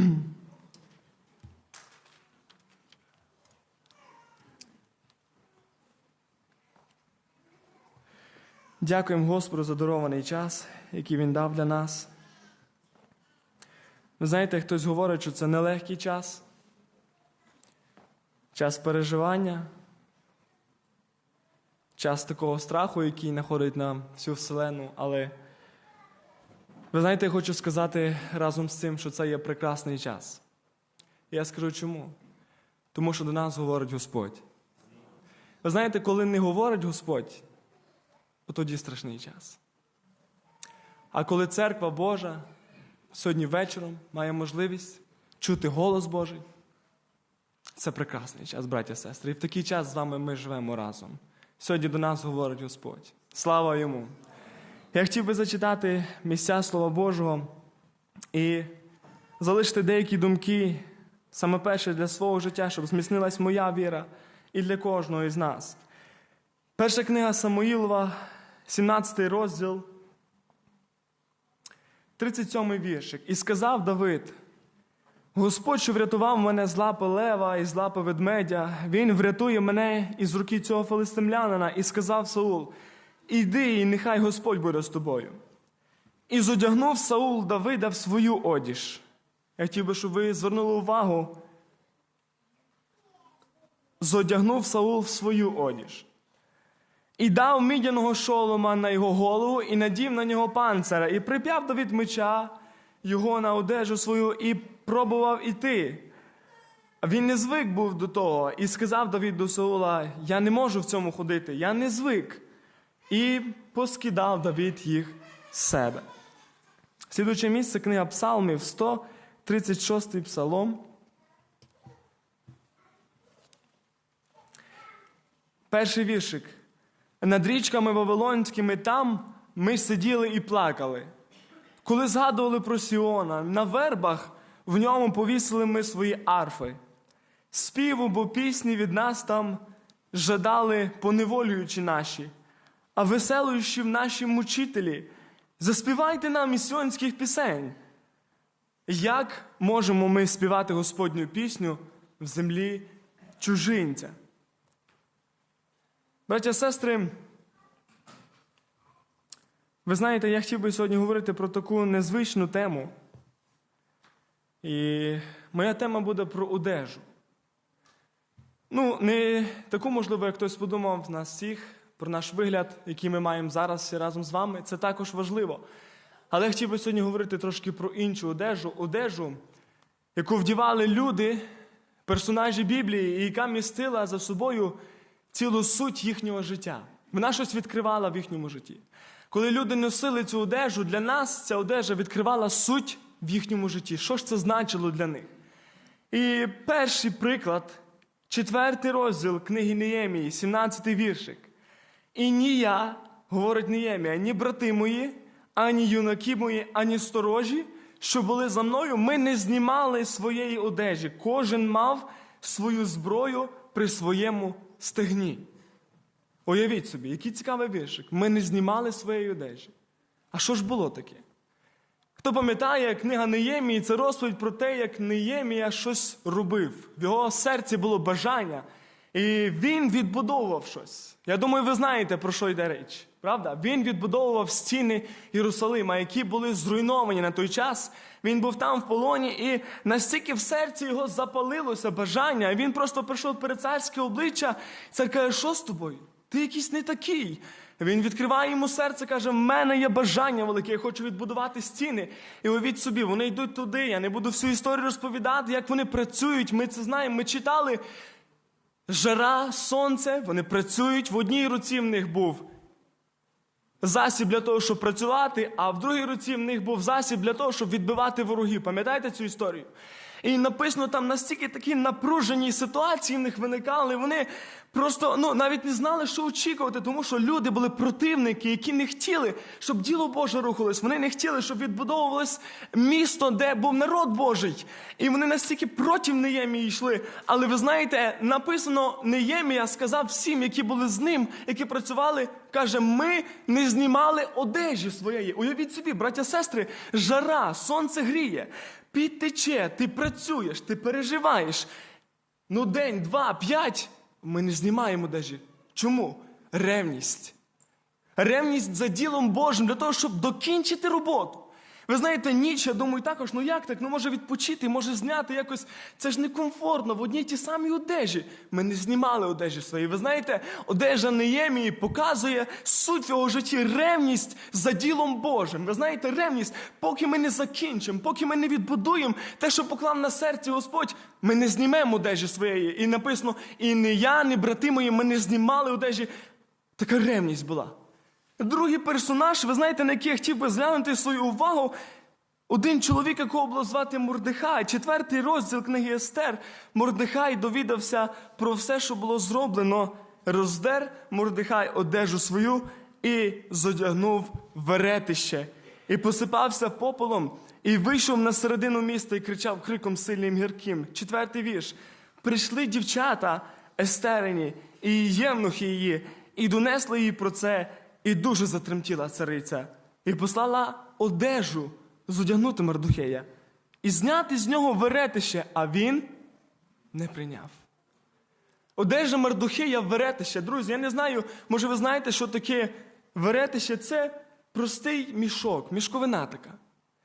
Дякуємо Господу за дарований час, який Він дав для нас. Ви знаєте, хтось говорить, що це нелегкий час, час переживання, час такого страху, який находить на всю вселену. Але ви знаєте, я хочу сказати разом з цим, що це є прекрасний час. Я скажу чому? Тому що до нас говорить Господь. Ви знаєте, коли не говорить Господь, то тоді страшний час. А коли церква Божа сьогодні вечором має можливість чути голос Божий, це прекрасний час, браття і сестри. І в такий час з вами ми живемо разом. Сьогодні до нас говорить Господь. Слава йому! Я хотів би зачитати місця Слова Божого і залишити деякі думки, саме перше для свого життя, щоб зміцнилась моя віра і для кожного із нас. Перша книга Самуїлова, 17 розділ, 37 віршик. І сказав Давид: Господь, що врятував мене з лапи лева і з лапи ведмедя, він врятує мене із руки цього филистимлянина, і сказав Саул: Іди, і нехай Господь буде з тобою. І зодягнув Саул Давида в свою одіж. Я хотів би, щоб ви звернули увагу. Зодягнув Саул в свою одіж. І дав мідяного шолома на його голову, і надів на нього панцера, і прип'яв Давид меча його на одежу свою, і пробував іти. Він не звик був до того, і сказав Давид до Саула: Я не можу в цьому ходити, я не звик. І поскидав Давид їх з себе. Слідуче місце книга Псалмів, 136 псалом. Перший віршик. Над річками Вавилонськими там ми сиділи і плакали. Коли згадували про Сіона, на вербах в ньому повісили ми свої арфи. Співу, бо пісні від нас там жадали, поневолюючи наші, а веселуючи в наші мучителі, заспівайте нам місіонських пісень. Як можемо ми співати Господню пісню в землі чужинця? Браття, сестри, ви знаєте, я хотів би сьогодні говорити про таку незвичну тему. І моя тема буде про одежу. Ну, не таку, можливо, як хтось подумав нас всіх, про наш вигляд, який ми маємо зараз всі разом з вами. Це також важливо. Але я хотів би сьогодні говорити трошки про іншу одежу, одежу, яку вдівали люди, персонажі Біблії, і яка містила за собою цілу суть їхнього життя. Вона щось відкривала в їхньому житті. Коли люди носили цю одежу, для нас ця одежа відкривала суть в їхньому житті. Що ж це значило для них? І перший приклад, четвертий розділ книги Неємії, 17 віршик. І ні я, говорить Неємія, ні брати мої, ані юнаки мої, ані сторожі, що були за мною, ми не знімали своєї одежі. Кожен мав свою зброю при своєму стегні. Уявіть собі, який цікавий віршик. Ми не знімали своєї одежі. А що ж було таке? Хто пам'ятає, книга Неємії це розповідь про те, як Неємія щось робив. В його серці було бажання, і він відбудовував щось. Я думаю, ви знаєте, про що йде річ. Правда? Він відбудовував стіни Єрусалима, які були зруйновані на той час. Він був там в полоні, і настільки в серці його запалилося бажання. Він просто прийшов перед царське обличчя. Цар каже, що з тобою? Ти якийсь не такий. Він відкриває йому серце, каже: в мене є бажання велике, я хочу відбудувати стіни. І уявіть собі, вони йдуть туди. Я не буду всю історію розповідати, як вони працюють. Ми це знаємо. Ми читали жара, сонце, вони працюють. В одній руці в них був засіб для того, щоб працювати, а в другій руці в них був засіб для того, щоб відбивати ворогів. Пам'ятаєте цю історію? І написано там настільки такі напружені ситуації в них виникали. Вони Просто ну, навіть не знали, що очікувати, тому що люди були противники, які не хотіли, щоб діло Боже рухалось. Вони не хотіли, щоб відбудовувалось місто, де був народ Божий. І вони настільки проти Неємії йшли. Але ви знаєте, написано, Неємія сказав всім, які були з ним, які працювали, каже: ми не знімали одежі своєї. Уявіть собі, браття, сестри, жара, сонце гріє, підтече, ти працюєш, ти переживаєш. Ну, день, два, п'ять. Ми не знімаємо даже Чому? Ревність. Ревність за ділом Божим для того, щоб докінчити роботу. Ви знаєте, ніч, я думаю, також, ну як так? Ну може відпочити, може зняти якось. Це ж некомфортно в одній й тій самій одежі. Ми не знімали одежі свої. Ви знаєте, одежа Неємії показує суть в його житті ревність за ділом Божим. Ви знаєте, ревність, поки ми не закінчимо, поки ми не відбудуємо те, що поклав на серці Господь, ми не знімемо одежі своєї. І написано, і не я, ні брати мої, ми не знімали одежі. Така ревність була. Другий персонаж, ви знаєте, на який я хотів би зглянути свою увагу. Один чоловік, якого було звати Мордехай, четвертий розділ книги Естер. Мордехай довідався про все, що було зроблено. Роздер Мордехай одежу свою і зодягнув веретище, і посипався попелом, і вийшов на середину міста і кричав криком сильним гірким. Четвертий вірш. Прийшли дівчата Естерині і євнухи її, і донесли їй про це, і дуже затремтіла цариця, і послала одежу зодягнути Мардухея, і зняти з нього веретище, а він не прийняв. Одежа Мардухея веретище. Друзі, я не знаю, може ви знаєте, що таке веретище? Це простий мішок, мішковина така.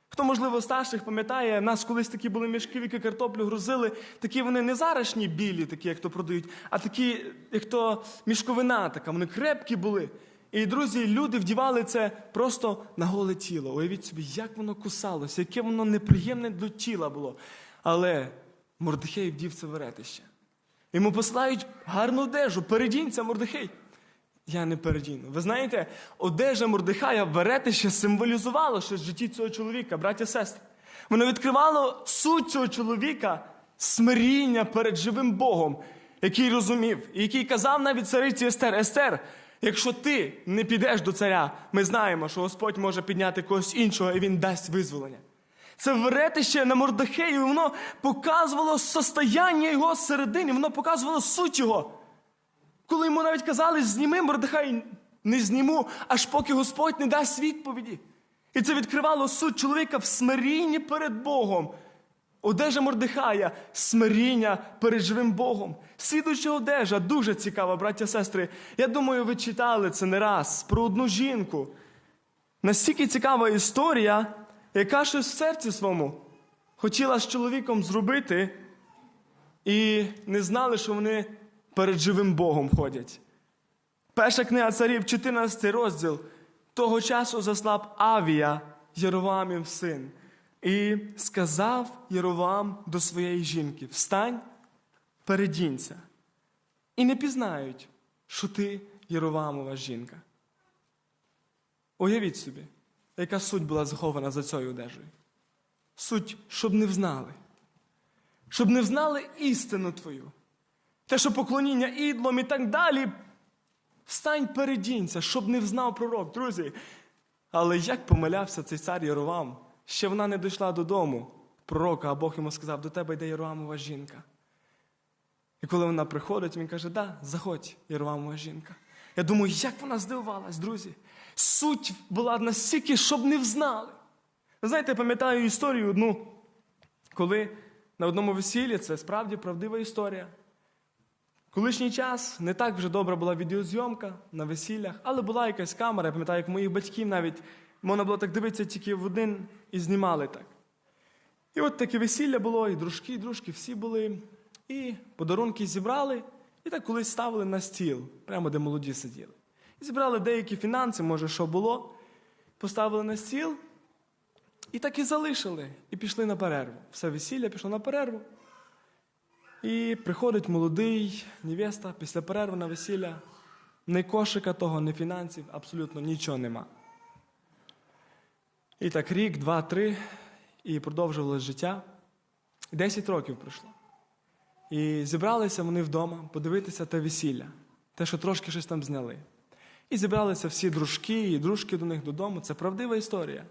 Хто, можливо, старших пам'ятає, в нас колись такі були мішки, які картоплю грузили. Такі вони не зарашні білі, такі, як то продають, а такі, як то мішковина така, вони крепкі були. І, друзі, люди вдівали це просто на голе тіло. Уявіть собі, як воно кусалося, яке воно неприємне до тіла було. Але Мордехей вдів це веретище. Йому посилають гарну одежу, передінься, Мордехей. Я не передіну. Ви знаєте, одежа Мордехая веретище символізувало щось в житті цього чоловіка, браття сестри. Воно відкривало суть цього чоловіка, смиріння перед живим Богом, який розумів, і який казав навіть цариці Естер, Естер, якщо ти не підеш до царя, ми знаємо, що Господь може підняти когось іншого, і він дасть визволення. Це веретище на Мордехею, воно показувало состояння його середини, воно показувало суть його. Коли йому навіть казали, зніми Мордехай, не зніму, аж поки Господь не дасть відповіді. І це відкривало суть чоловіка в смирінні перед Богом. Одежа Мордехая смиріння перед живим Богом. Слідуюча одежа дуже цікава, браття сестри. Я думаю, ви читали це не раз про одну жінку. Настільки цікава історія, яка щось в серці своєму хотіла з чоловіком зробити, і не знали, що вони перед живим Богом ходять. Перша книга царів, 14 розділ. Того часу заслаб Авія, Єровамів син, і сказав Єровам до своєї жінки: Встань, передінься. І не пізнають, що ти Єровамова жінка. Уявіть собі, яка суть була захована за цією одежею. Суть, щоб не взнали, щоб не взнали істину твою. Те, що поклоніння ідлом і так далі. Встань, передінься, щоб не взнав пророк, друзі. Але як помилявся цей цар Єровам, ще вона не дійшла додому пророка, а Бог йому сказав, до тебе йде Єровамова жінка. І коли вона приходить, він каже, да, заходь, Єровамова жінка. Я думаю, як вона здивувалась, друзі. Суть була настільки, щоб не взнали. Знаєте, я пам'ятаю історію одну, коли на одному весіллі, це справді правдива історія. Колишній час не так вже добра була відеозйомка на весіллях, але була якась камера, я пам'ятаю, як моїх батьків навіть можна було так дивитися тільки в один і знімали так. І от таке весілля було, і дружки, і дружки всі були, і подарунки зібрали, і так колись ставили на стіл, прямо де молоді сиділи. І зібрали деякі фінанси, може, що було, поставили на стіл, і так і залишили, і пішли на перерву. Все весілля пішло на перерву. І приходить молодий невеста після перерви на весілля. Ні кошика того, ні фінансів, абсолютно нічого нема. І так рік, два, три, і продовжувалось життя. Десять років пройшло. І зібралися вони вдома подивитися те весілля, те, що трошки щось там зняли. І зібралися всі дружки і дружки до них додому. Це правдива історія.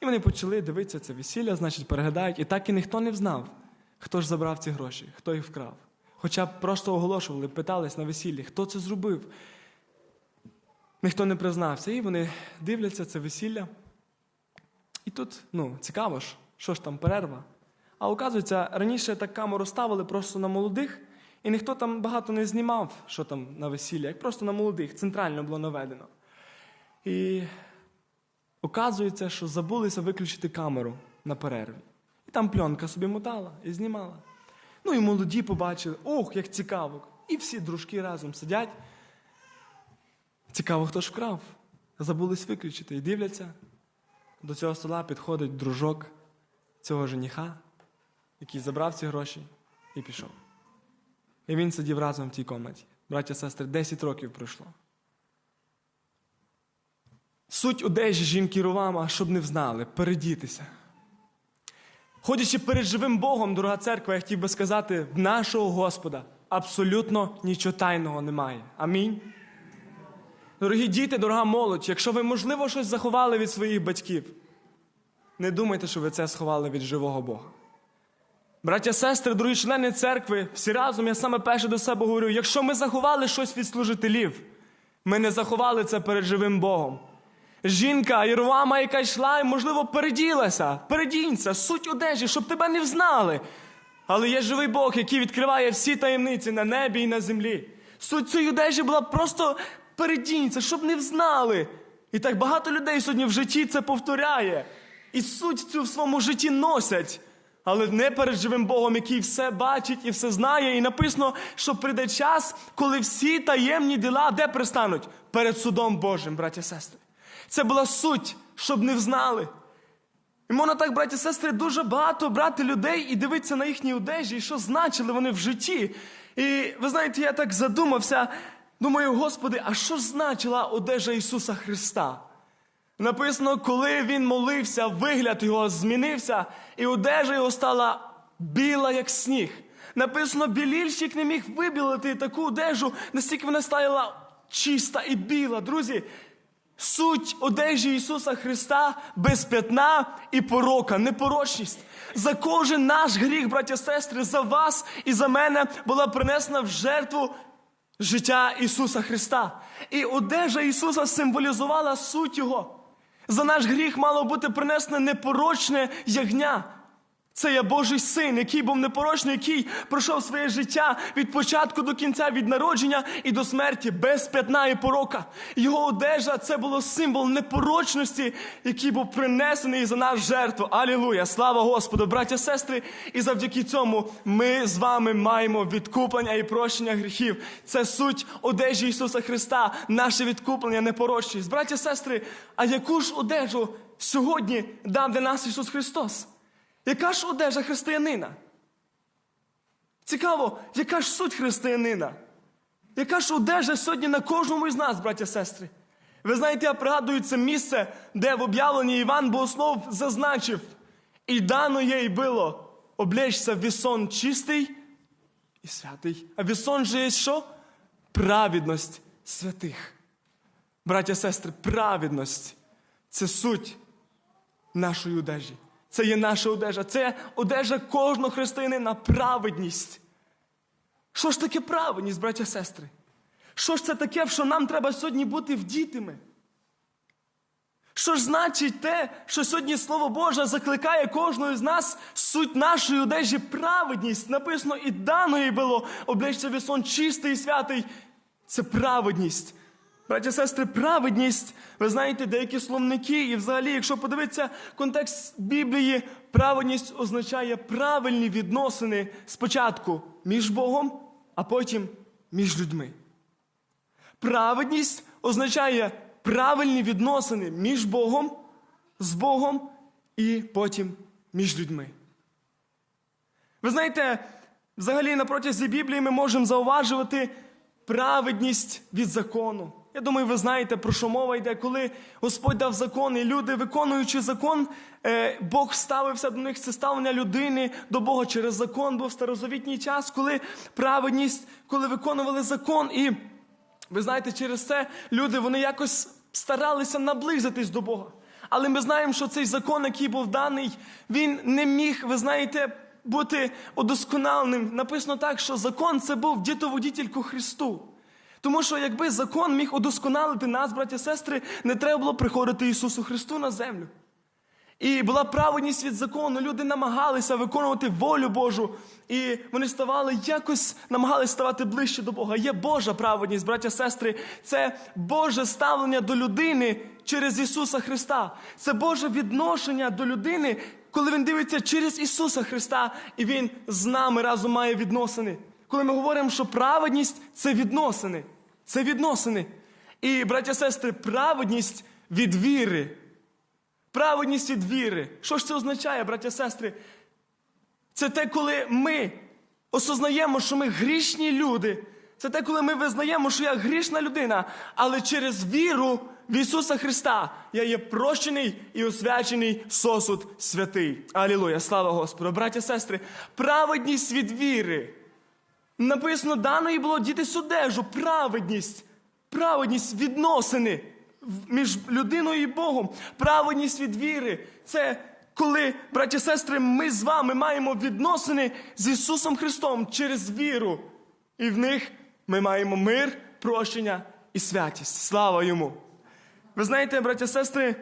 І вони почали дивитися це весілля, значить, переглядають. І так і ніхто не взнав, хто ж забрав ці гроші, хто їх вкрав. Хоча б просто оголошували, питались на весіллі, хто це зробив. Ніхто не признався. І вони дивляться це весілля. І тут, ну, цікаво ж, що ж там перерва. А оказується, раніше так камеру ставили просто на молодих, і ніхто там багато не знімав, що там на весілля, як просто на молодих, центрально було наведено. І оказується, що забулися виключити камеру на перерві. І там пленка собі мотала і знімала. Ну і молоді побачили, ох, як цікаво. І всі дружки разом сидять. Цікаво, хто ж вкрав. Забулись виключити. І дивляться. До цього стола підходить дружок цього жениха, який забрав ці гроші і пішов. І він сидів разом в тій комнаті. Браття сестри, 10 років пройшло. Суть одежі жінки Рувама, щоб не взнали, передітися. Ходячи перед живим Богом, дорога церква, я хотів би сказати, в нашого Господа абсолютно нічого тайного немає. Амінь. Дорогі діти, дорога молодь, якщо ви, можливо, щось заховали від своїх батьків, не думайте, що ви це сховали від живого Бога. Браття, сестри, дорогі члени церкви, всі разом я саме перше до себе говорю: якщо ми заховали щось від служителів, ми не заховали це перед живим Богом. Жінка Єрвама, яка йшла, можливо, переділася, передінься, суть одежі, щоб тебе не взнали. Але є живий Бог, який відкриває всі таємниці на небі і на землі. Суть цієї одежі була просто передінься, щоб не взнали. І так багато людей сьогодні в житті це повторяє. І суть цю в своєму житті носять. Але не перед живим Богом, який все бачить і все знає. І написано, що прийде час, коли всі таємні діла де пристануть? Перед судом Божим, браті і сестри. Це була суть, щоб не взнали. І можна так, браті і сестри, дуже багато брати людей і дивитися на їхні одежі, і що значили вони в житті. І ви знаєте, я так задумався, думаю, Господи, а що значила одежа Ісуса Христа? Написано, коли він молився, вигляд його змінився, і одежа його стала біла, як сніг. Написано, білільщик не міг вибілити таку одежу, настільки вона стала чиста і біла. Друзі, суть одежі Ісуса Христа без п'ятна і порока, непорочність. За кожен наш гріх, браття сестри, за вас і за мене була принесена в жертву життя Ісуса Христа. І одежа Ісуса символізувала суть Його. За наш гріх мало бути принесене непорочне ягня. Це є Божий син, який був непорочний, який пройшов своє життя від початку до кінця, від народження і до смерті, без п'ятна і порока. Його одежа це було символ непорочності, який був принесений за нас жертву. Алілуя! Слава Господу, браття, сестри! І завдяки цьому ми з вами маємо відкуплення і прощення гріхів. Це суть одежі Ісуса Христа, наше відкуплення, непорочність. Браття, сестри, а яку ж одежу сьогодні дав для нас Ісус Христос? Яка ж одежа християнина? Цікаво, яка ж суть християнина? Яка ж одежа сьогодні на кожному із нас, браття сестри? Ви знаєте, я пригадую це місце, де в об'явленні Іван Богослов зазначив, і дано їй було облечься вісон чистий і святий. А вісон же є що? Праведність святих. Браття сестри, праведність це суть нашої одежі. Це є наша одежа, це одежа кожного християнина, праведність. Що ж таке праведність, браття сестри? Що ж це таке, в що нам треба сьогодні бути вдітими? Що ж значить те, що сьогодні Слово Боже закликає кожного з нас суть нашої одежі праведність. Написано, і даної було обличчя вісон чистий і святий. Це праведність. Браті сестри, праведність, ви знаєте, деякі словники, і взагалі, якщо подивитися контекст Біблії, праведність означає правильні відносини спочатку між Богом, а потім між людьми. Праведність означає правильні відносини між Богом, з Богом і потім між людьми. Ви знаєте, взагалі на протязі Біблії ми можемо зауважувати праведність від закону. Я думаю, ви знаєте, про що мова йде, коли Господь дав закон, і люди, виконуючи закон, е, Бог ставився до них, це ставлення людини до Бога через закон, був старозавітній час, коли праведність, коли виконували закон, і ви знаєте, через це люди вони якось старалися наблизитись до Бога. Але ми знаємо, що цей закон, який був даний, він не міг, ви знаєте, бути удосконаленим. Написано так, що закон це був дітоводітель ко Христу. Тому що якби закон міг удосконалити нас, браті і сестри, не треба було приходити Ісусу Христу на землю. І була праведність від закону. Люди намагалися виконувати волю Божу, і вони ставали якось намагалися ставати ближче до Бога. Є Божа праведність, браття, сестри. Це Боже ставлення до людини через Ісуса Христа. Це Боже відношення до людини, коли Він дивиться через Ісуса Христа, і Він з нами разом має відносини. Коли ми говоримо, що праведність це відносини. Це відносини. І, браття, сестри, праведність від віри. Праведність від віри. Що ж це означає, браття сестри? Це те, коли ми осознаємо, що ми грішні люди. Це те, коли ми визнаємо, що я грішна людина, але через віру в Ісуса Христа я є прощений і освячений сосуд святий. Алілуя! Слава Господу! Браття сестри, праведність від віри. Написано, даної було діти судежу, праведність, праведність відносини між людиною і Богом, праведність від віри. Це коли, браті і сестри, ми з вами маємо відносини з Ісусом Христом через віру. І в них ми маємо мир, прощення і святість. Слава йому! Ви знаєте, браті і сестри,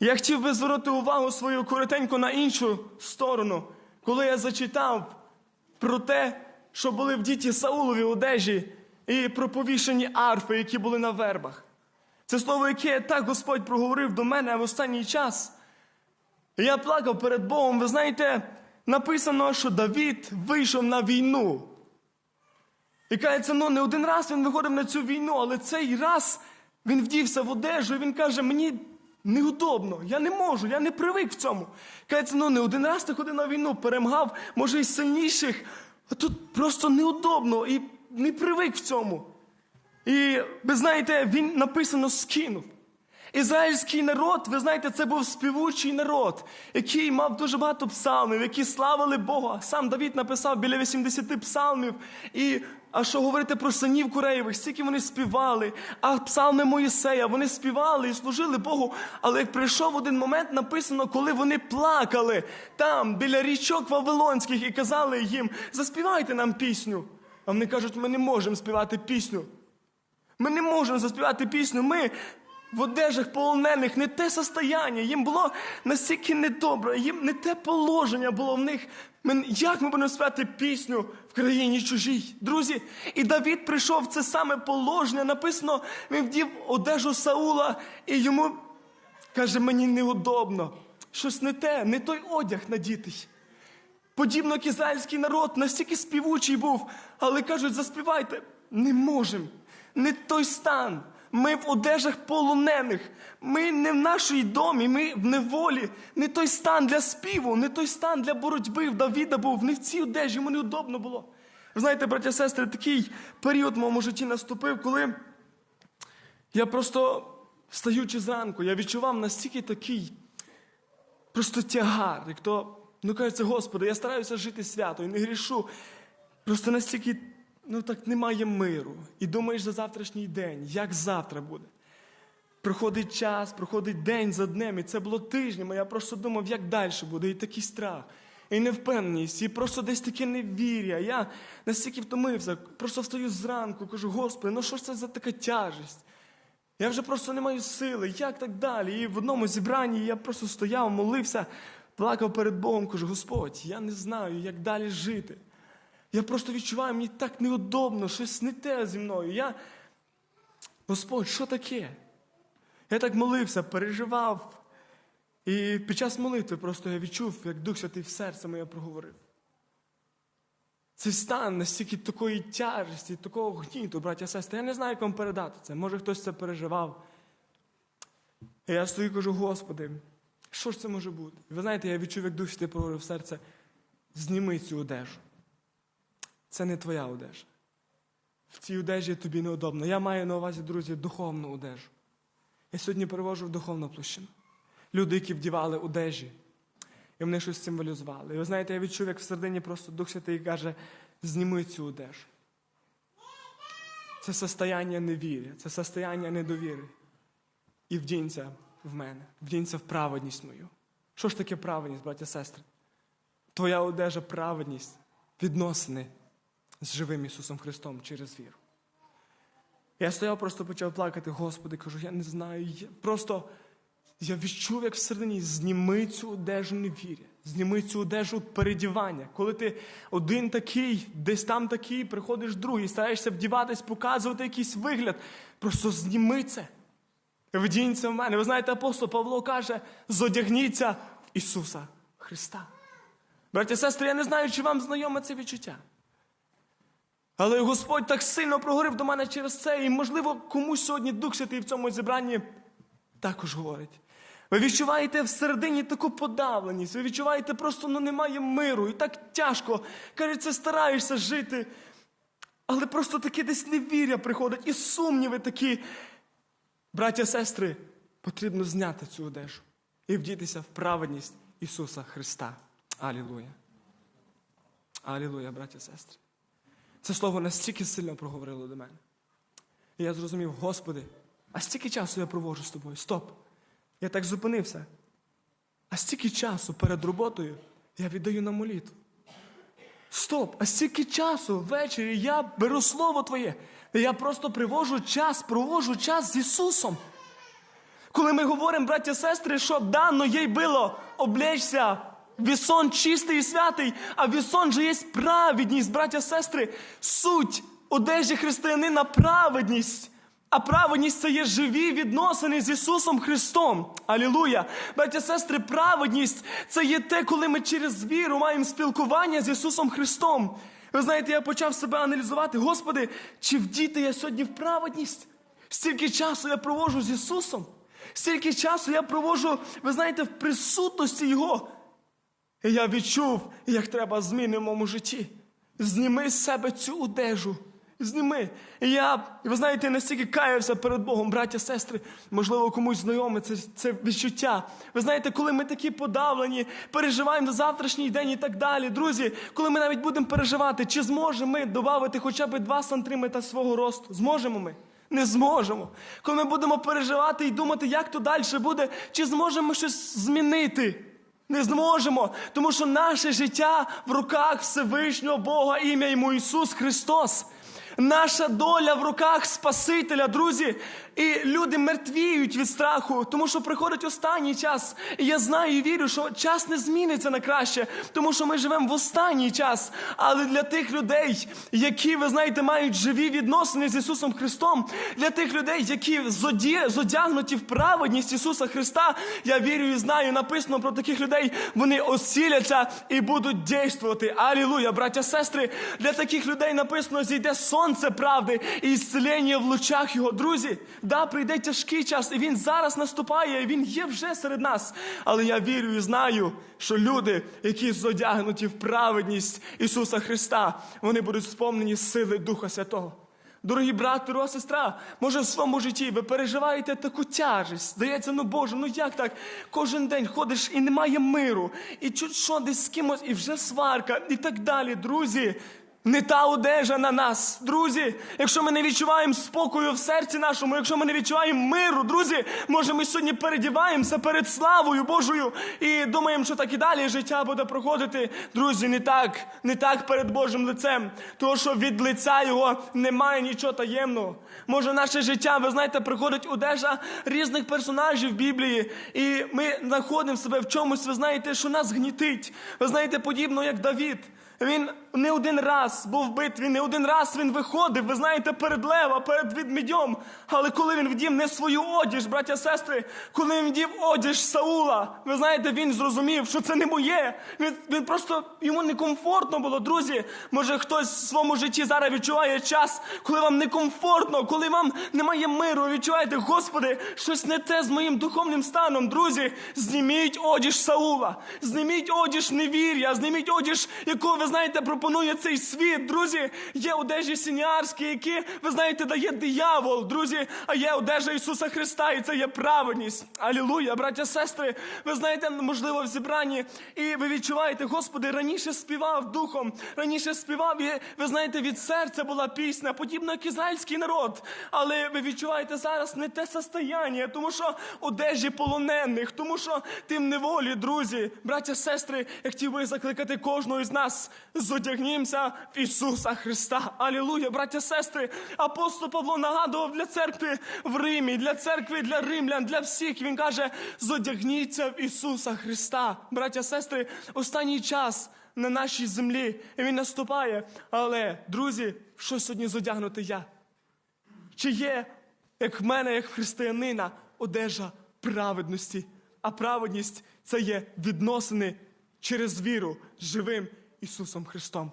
я хотів би звернути увагу свою коротенько на іншу сторону, коли я зачитав про те, що були в діті Саулові одежі і про повішені арфи, які були на вербах. Це слово, яке так Господь проговорив до мене в останній час. Я плакав перед Богом. Ви знаєте, написано, що Давід вийшов на війну. І кажеться, ну не один раз він виходив на цю війну, але цей раз він вдівся в одежу, і він каже, мені неудобно, я не можу, я не привик в цьому. Кажеться, ну не один раз ти ходив на війну, перемагав, може, і сильніших, а тут просто неудобно і не привик в цьому. І ви знаєте, він написано скинув. Ізраїльський народ, ви знаєте, це був співучий народ, який мав дуже багато псалмів, які славили Бога. Сам Давід написав біля 80 псалмів. І а що говорити про синів Куреєвих, стільки вони співали, а псалми Моїсея, вони співали і служили Богу. Але як прийшов один момент, написано, коли вони плакали там, біля річок Вавилонських, і казали їм, заспівайте нам пісню. А вони кажуть, ми не можемо співати пісню. Ми не можемо заспівати пісню. Ми в одежах полонених не те состояння. Їм було настільки недобре, їм не те положення було в них. Як ми будемо співати пісню в країні чужій? Друзі, і Давід прийшов в це саме положення. Написано, він вдів одежу Саула, і йому каже, мені неудобно. Щось не те, не той одяг надітий. Подібно як ізраїльський народ настільки співучий був, але кажуть, заспівайте. Не можемо. Не той стан. Ми в одежах полонених. Ми не в нашій домі, ми в неволі. Не той стан для співу, не той стан для боротьби в Давіда був. Не в цій одежі, йому неудобно було. Знаєте, браття сестри, такий період в моєму житті наступив, коли я просто встаючи зранку, я відчував настільки такий просто тягар. Як то, ну кажеться, Господи, я стараюся жити свято і не грішу. Просто настільки, ну так немає миру. І думаєш за завтрашній день, як завтра буде. Проходить час, проходить день за днем, і це було тижнями. Я просто думав, як далі буде, і такий страх, і невпевненість, і просто десь таке невір'я. Я настільки втомився, просто встаю зранку, кажу, Господи, ну що ж це за така тяжесть? Я вже просто не маю сили, як так далі? І в одному зібранні я просто стояв, молився, плакав перед Богом, кажу, Господь, я не знаю, як далі жити. Я просто відчуваю, мені так неудобно, щось не те зі мною. Я... Господь, що таке? Я так молився, переживав. І під час молитви просто я відчув, як Дух Святий в серце моє проговорив. Цей стан настільки такої тяжесті, такого гніту, браття сестри, я не знаю, як вам передати це. Може хтось це переживав. І я стою і кажу, Господи, що ж це може бути? І ви знаєте, я відчув, як Дух Святий проговорив в серце, зніми цю одежу. Це не твоя одежа. в цій одежі тобі неудобно. Я маю на увазі, друзі, духовну одежу. Я сьогодні перевожу в духовну площину. Люди, які вдівали одежі, і вони щось символізували. І ви знаєте, я відчув, як всередині просто Дух Святий каже, зніми цю одежу. Це состояння невір'я, це состояння недовіри. І вдінься в мене, вдінься в праведність мою. Що ж таке праведність, браття сестри? Твоя одежа праведність, відносини з живим Ісусом Христом через віру. Я стояв, просто почав плакати, Господи, кажу, я не знаю. Я просто я відчув, як всередині зніми цю одежу невір'я, зніми цю одежу передівання. Коли ти один такий, десь там такий, приходиш другий, стараєшся вдіватись, показувати якийсь вигляд, просто зніми це. Вдінься в мене. Ви знаєте, апостол Павло каже: зодягніться в Ісуса Христа. Браті сестри, я не знаю, чи вам знайоме це відчуття. Але Господь так сильно проговорив до мене через це, і, можливо, комусь сьогодні Дух Святий в цьому зібранні також говорить. Ви відчуваєте всередині таку подавленість, ви відчуваєте просто ну немає миру, і так тяжко. Кажеться, стараєшся жити. Але просто таке десь невір'я приходить, і сумніви такі. Браття, сестри, потрібно зняти цю одежу і вдітися в праведність Ісуса Христа. Алілуя. Алілуя, браття, сестри. Це слово настільки сильно проговорило до мене. І я зрозумів, Господи, а стільки часу я проводжу з тобою? Стоп. Я так зупинився. А стільки часу перед роботою я віддаю на молитву. Стоп! А стільки часу ввечері я беру слово Твоє. Я просто привожу час, провожу час з Ісусом. Коли ми говоримо, браття сестри, що дано їй було облечься вісон чистий і святий, а вісон же є праведність, браття сестри, суть одежі християнина праведність. А праведність це є живі відносини з Ісусом Христом. Алілуя! Браття сестри, праведність це є те, коли ми через віру маємо спілкування з Ісусом Христом. Ви знаєте, я почав себе аналізувати, Господи, чи вдіти я сьогодні в праведність? Стільки часу я проводжу з Ісусом, стільки часу я проводжу, ви знаєте, в присутності Його. І я відчув, як треба зміни в моєму житті. Зніми з себе цю одежу. Зніми. І я, ви знаєте, настільки каявся перед Богом, браття, сестри, можливо, комусь знайоме це, це відчуття. Ви знаєте, коли ми такі подавлені, переживаємо за завтрашній день і так далі. Друзі, коли ми навіть будемо переживати, чи зможемо ми додати хоча б 2 сантиметри свого росту? Зможемо ми? Не зможемо. Коли ми будемо переживати і думати, як то далі буде, чи зможемо щось змінити? Не зможемо, тому що наше життя в руках Всевишнього Бога, ім'я йому Ісус Христос. Наша доля в руках Спасителя, друзі. І люди мертвіють від страху, тому що приходить останній час. І я знаю і вірю, що час не зміниться на краще, тому що ми живемо в останній час. Але для тих людей, які, ви знаєте, мають живі відносини з Ісусом Христом, для тих людей, які зоді- зодягнуті в праведність Ісуса Христа, я вірю і знаю, написано про таких людей, вони осіляться і будуть дійствувати. Алілуя, браття, сестри, для таких людей написано, зійде сонце правди і зцілення в лучах його. Друзі, да, прийде тяжкий час, і він зараз наступає, і він є вже серед нас. Але я вірю і знаю, що люди, які зодягнуті в праведність Ісуса Христа, вони будуть сповнені сили Духа Святого. Дорогі брат, дорога сестра, може в своєму житті ви переживаєте таку тяжесть. Здається, ну Боже, ну як так? Кожен день ходиш і немає миру, і чуть що десь з кимось, і вже сварка, і так далі. Друзі, не та одежа на нас, друзі. Якщо ми не відчуваємо спокою в серці нашому, якщо ми не відчуваємо миру, друзі, може ми сьогодні передіваємося перед славою Божою і думаємо, що так і далі життя буде проходити. Друзі, не так, не так перед Божим лицем. Тому що від лиця його немає нічого таємного. Може, наше життя, ви знаєте, приходить одежа різних персонажів Біблії, і ми знаходимо себе в чомусь, ви знаєте, що нас гнітить. Ви знаєте, подібно як Давід. Він не один раз був в битві, не один раз він виходив, ви знаєте, перед лева, перед відмідьом. Але коли він вдів не свою одіж, браття сестри, коли він вдів одіж Саула, ви знаєте, він зрозумів, що це не моє. Він, він просто йому некомфортно було, друзі. Може, хтось в своєму житті зараз відчуває час, коли вам некомфортно, коли вам немає миру, відчуваєте, Господи, щось не те з моїм духовним станом. Друзі, зніміть одіж Саула, зніміть одіж невір'я, зніміть одіж, якого ви знаєте, пропонує цей світ. Друзі, є одежі сініарські, які, ви знаєте, дає диявол, друзі, а є одежа Ісуса Христа, і це є праведність. Алілуя, браття, сестри. Ви знаєте, можливо, в зібранні, і ви відчуваєте, Господи, раніше співав духом, раніше співав, і ви знаєте, від серця була пісня, подібно як ізраїльський народ. Але ви відчуваєте зараз не те состояння, тому що одежі полонених, тому що ти в неволі, друзі, браття, сестри, я хотів би закликати кожного із нас, зодягнімося в Ісуса Христа. Алілуя, браття, сестри. Апостол Павло нагадував для церкви в Римі, для церкви, для римлян, для всіх. Він каже: зодягніться в Ісуса Христа. Браття, сестри, останній час на нашій землі і він наступає. Але, друзі, що сьогодні зодягнути я? Чи є, як в мене, як в християнина, одежа праведності? А праведність це є відносини через віру живим Ісусом Христом.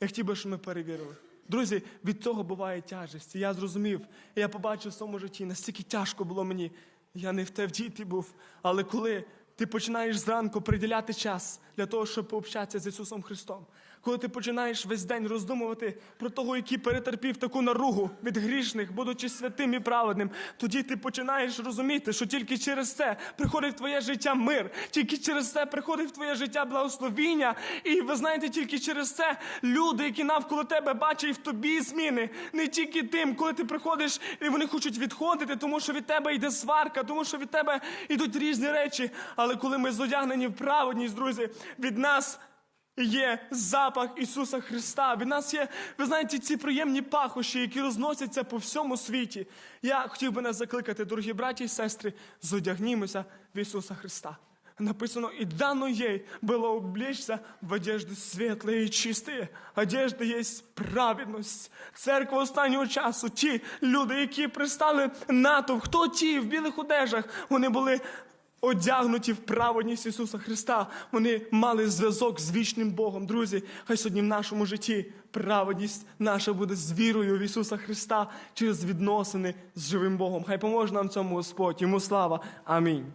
Я хотів би, щоб ми перевірили. Друзі, від цього буває тяжесть. Я зрозумів, я побачив в своєму житті, настільки тяжко було мені. Я не в те вдіти був. Але коли ти починаєш зранку приділяти час для того, щоб пообщатися з Ісусом Христом, коли ти починаєш весь день роздумувати про того, який перетерпів таку наругу від грішних, будучи святим і праведним, тоді ти починаєш розуміти, що тільки через це приходить в твоє життя мир, тільки через це приходить в твоє життя благословіння. І ви знаєте, тільки через це люди, які навколо тебе бачать в тобі зміни, не тільки тим, коли ти приходиш і вони хочуть відходити, тому що від тебе йде сварка, тому що від тебе йдуть різні речі. Але коли ми зодягнені в праведність, друзі, від нас є запах Ісуса Христа. Від нас є, ви знаєте, ці приємні пахощі, які розносяться по всьому світі. Я хотів би нас закликати, дорогі браті і сестри, зодягнімося в Ісуса Христа. Написано, и дано ей было облечься в одежды светлые и чистые. Одежда є праведність. Церква останнього часу, ті люди, які пристали натовп, хто ті в білих одежах, вони були одягнуті в праведність Ісуса Христа. Вони мали зв'язок з вічним Богом. Друзі, хай сьогодні в нашому житті праведність наша буде з вірою в Ісуса Христа через відносини з живим Богом. Хай поможе нам цьому Господь. Йому слава. Амінь.